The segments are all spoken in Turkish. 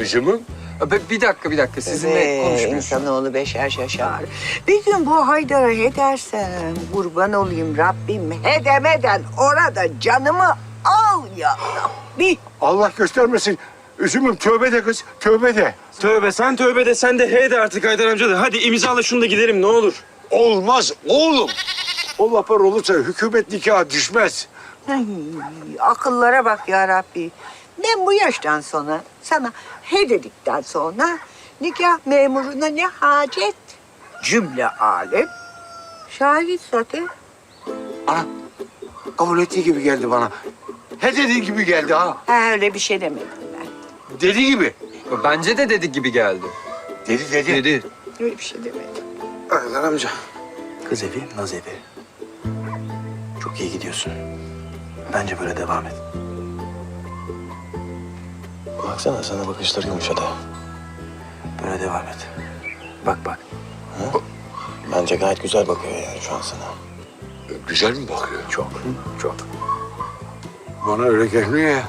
Üzümüm. Bir, bir dakika bir dakika sizinle Ee, konuşmuyoruz. insanoğlu beşer şaşar. Bir gün bu Haydar'a edersen kurban olayım Rabbim hedemeden orada canımı al ya Rabbi. Allah göstermesin. Üzümüm tövbe de kız, tövbe de. Tövbe sen tövbe de sen de hey de artık Haydar amca da. Hadi imzala şunu da gidelim ne olur. Olmaz oğlum. O lapar olursa hükümet nikahı düşmez. Ay, akıllara bak ya Rabbi. Ben bu yaştan sonra sana he dedikten sonra nikah memuruna ne hacet? Cümle alem. Şahit zaten. Ana kabul ettiği gibi geldi bana. He dediği gibi geldi ha. Ha, öyle bir şey demedim ben. Dediği gibi. Bence de dedi gibi geldi. Dedi dedi. Dedi. Öyle bir şey demedim. Haydar amca. Kız evi, naz evi. Çok iyi gidiyorsun. Bence böyle devam et. Baksana sana bakışları yumuşadı. Böyle devam et. Bak bak. Ha? Bence gayet güzel bakıyor yani şu an sana. Güzel mi bakıyor? Çok, çok. Bana öyle gelmiyor ya.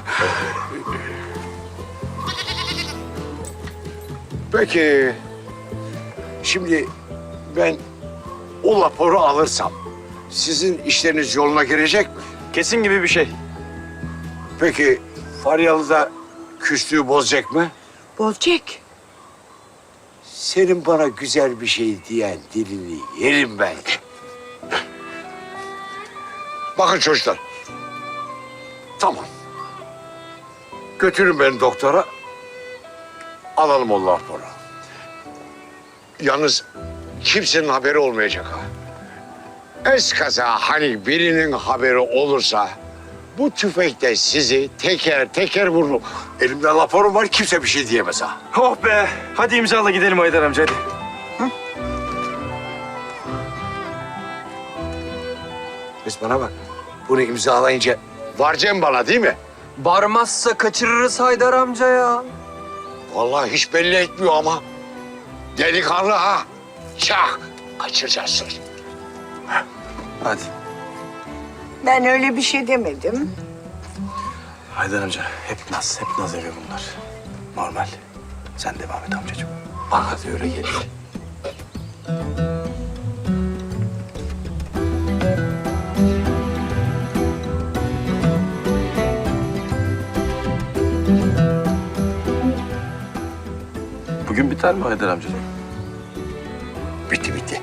Peki, şimdi ben o raporu alırsam sizin işleriniz yoluna girecek mi? Kesin gibi bir şey. Peki Faryalı da küslüğü bozacak mı? Bozacak. Senin bana güzel bir şey diyen dilini yerim ben. Bakın çocuklar. Tamam. Götürün beni doktora. Alalım o raporu. Yalnız kimsenin haberi olmayacak ha. Eskaza hani birinin haberi olursa bu tüfekte sizi teker teker vururum. Elimde raporum var kimse bir şey diyemez ha. Oh be. Hadi imzala gidelim Haydar amca hadi. Kız bana bak. Bunu imzalayınca varacaksın bana değil mi? Barmazsa kaçırırız Haydar amca ya. Vallahi hiç belli etmiyor ama. Delikanlı ha. Çak. Kaçıracaksın. Hadi. Ben öyle bir şey demedim. Haydar amca hep naz, hep naz evi bunlar. Normal. Sen devam et amcacığım. Bana da öyle geliyor. Bugün biter mi Haydar amcacığım? Bitti bitti.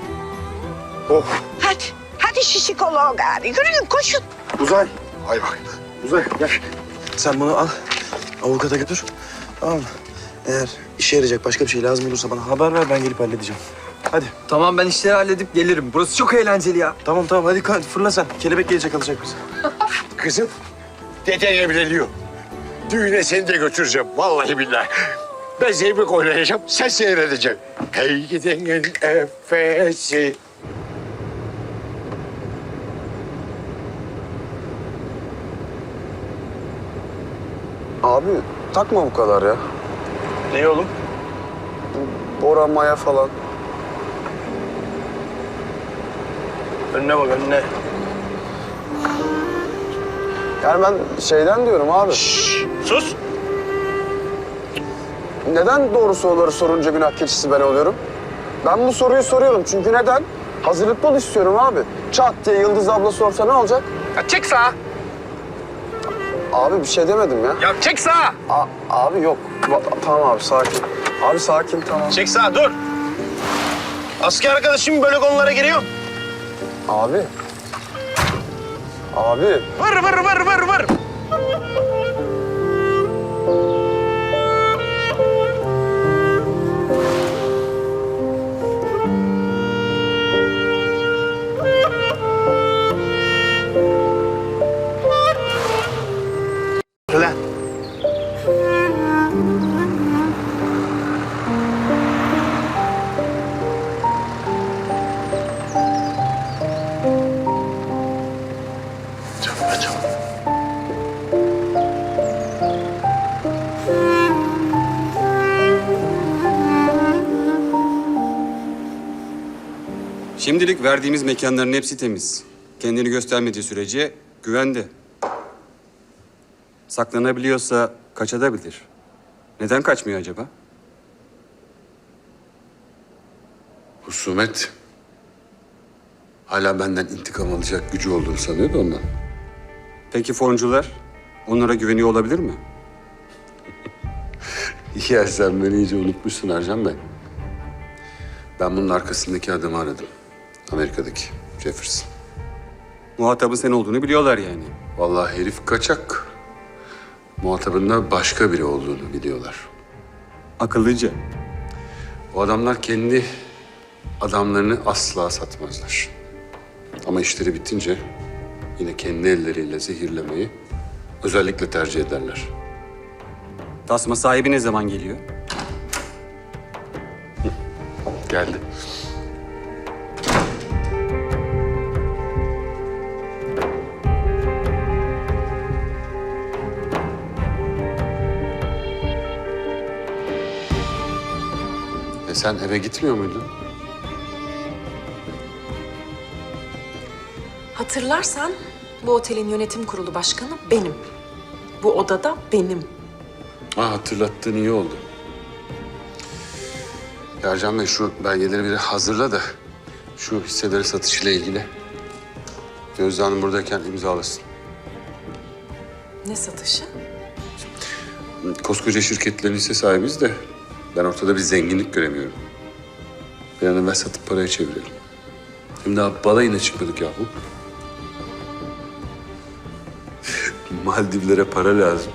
Oh. Hadi, hadi şişikoloğa gari. Yürüyün koşun. Uzay. Hay bak. Uzay gel. Sen bunu al. Avukata götür. Tamam mı? Eğer işe yarayacak başka bir şey lazım olursa bana haber ver ben gelip halledeceğim. Hadi. Tamam ben işleri halledip gelirim. Burası çok eğlenceli ya. Tamam tamam hadi kalk, fırla sen. Kelebek gelecek alacak bizi. Kızım. Deden evleniyor. Düğüne seni de götüreceğim. Vallahi billahi. Ben zevk oynayacağım. Sen seyredeceksin. Hey gidenin efesi. Abi takma bu kadar ya. Ne oğlum? Bora maya falan. Önüne bak önüne. Yani ben şeyden diyorum abi. Sus. Neden doğru soruları sorunca günah keçisi ben oluyorum? Ben bu soruyu soruyorum çünkü neden? Hazırlıklı ol istiyorum abi. Çat diye Yıldız abla sorsa ne olacak? Ya çek sağa. Abi bir şey demedim ya. Ya çek sağa. A- abi yok. Va- tamam abi sakin. Abi sakin tamam. Çek sağa dur. Asker arkadaşım böyle konulara giriyor. Abi. Abi. Vır vır vır vır vır. Şimdilik verdiğimiz mekanların hepsi temiz. Kendini göstermediği sürece güvende. Saklanabiliyorsa kaçabilir. Neden kaçmıyor acaba? Husumet hala benden intikam alacak gücü olduğunu sanıyor da ondan. Peki foncular onlara güveniyor olabilir mi? Ya sen beni iyice unutmuşsun Ercan Bey. Ben bunun arkasındaki adamı aradım. Amerika'daki Jefferson. Muhatabın sen olduğunu biliyorlar yani. Vallahi herif kaçak. Muhatabında başka biri olduğunu biliyorlar. Akıllıca. O adamlar kendi adamlarını asla satmazlar. Ama işleri bitince yine kendi elleriyle zehirlemeyi özellikle tercih ederler. Tasma sahibi ne zaman geliyor? Geldi. Sen eve gitmiyor muydun? Hatırlarsan bu otelin yönetim kurulu başkanı benim. Bu odada benim. Ha hatırlattığın iyi oldu. Ercan Bey şu belgeleri bir hazırla da şu hisseleri satışıyla ilgili Gözde Hanım buradayken imzalasın. Ne satışı? Koskoca şirketlerin hisse sahibiyiz de ben ortada bir zenginlik göremiyorum. Bir an evvel satıp paraya çevirelim. Hem daha balayına çıkmadık yahu. Maldivlere para lazım.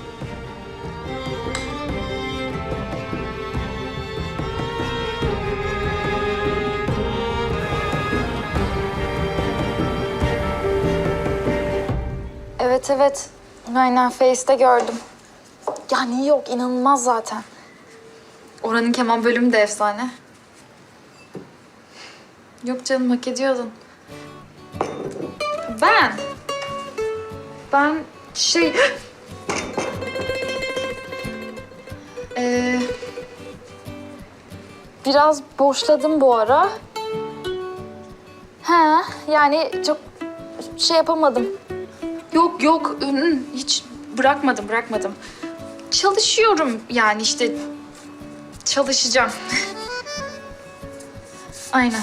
Evet evet. Aynen Face'te gördüm. Ya New York inanılmaz zaten. Oranın keman bölümü de efsane. Yok canım hak ediyordun. Ben? Ben şey... Ee, biraz boşladım bu ara. He, yani çok şey yapamadım. Yok yok hiç bırakmadım bırakmadım. Çalışıyorum yani işte çalışacağım. Aynen.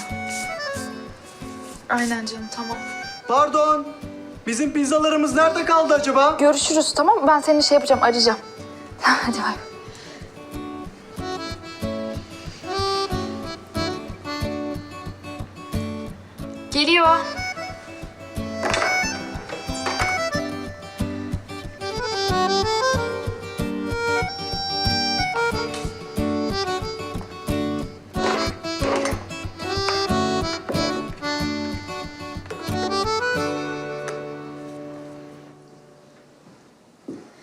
Aynen canım tamam. Pardon. Bizim pizzalarımız nerede kaldı acaba? Görüşürüz tamam mı? Ben seni şey yapacağım arayacağım. Hadi bay. Geliyor.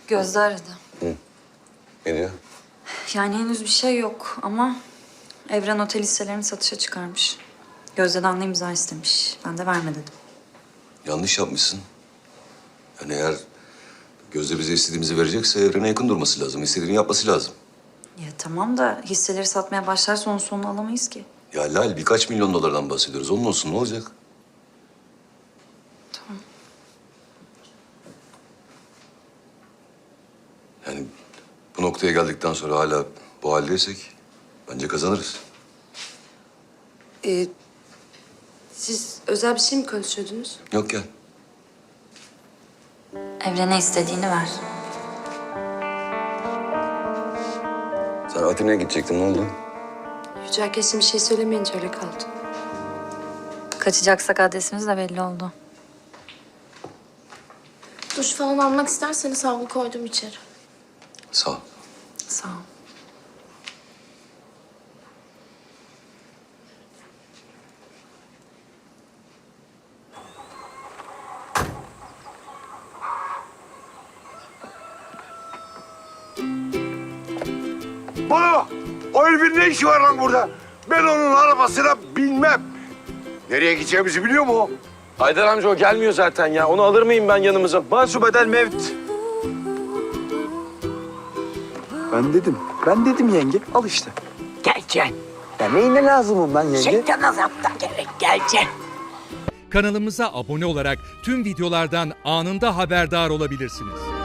Gözde aradı. Ne diyor? Yani henüz bir şey yok ama Evren Otel hisselerini satışa çıkarmış. Gözde'den de imza istemiş. Ben de verme dedim. Yanlış yapmışsın. Yani eğer Gözde bize istediğimizi verecekse Evren'e yakın durması lazım. İstediğini yapması lazım. Ya tamam da hisseleri satmaya başlarsa onun sonunu alamayız ki. Ya Lal birkaç milyon dolardan bahsediyoruz. Onun olsun ne olacak? Bu noktaya geldikten sonra hala bu haldeysek bence kazanırız. Ee, siz özel bir şey mi konuşuyordunuz? Yok gel. Evren'e istediğini ver. Sen Atina'ya gidecektin ne oldu? Yücel kesin bir şey söylemeyince öyle kaldı. Kaçacaksak adresimiz de belli oldu. Duş falan almak isterseniz havlu koydum içeri. Sağ ol. Sağ ol. Bana. O herifin ne işi var lan burada? Ben onun arabasına binmem. Nereye gideceğimizi biliyor mu o? Haydar amca o gelmiyor zaten ya. Onu alır mıyım ben yanımıza? Masu bedel mevt. Ben dedim. Ben dedim yenge. Al işte. Geleceksin. Ya neyine lazımım ben yenge? Şeytan azapta gerek geleceksin. Kanalımıza abone olarak tüm videolardan anında haberdar olabilirsiniz.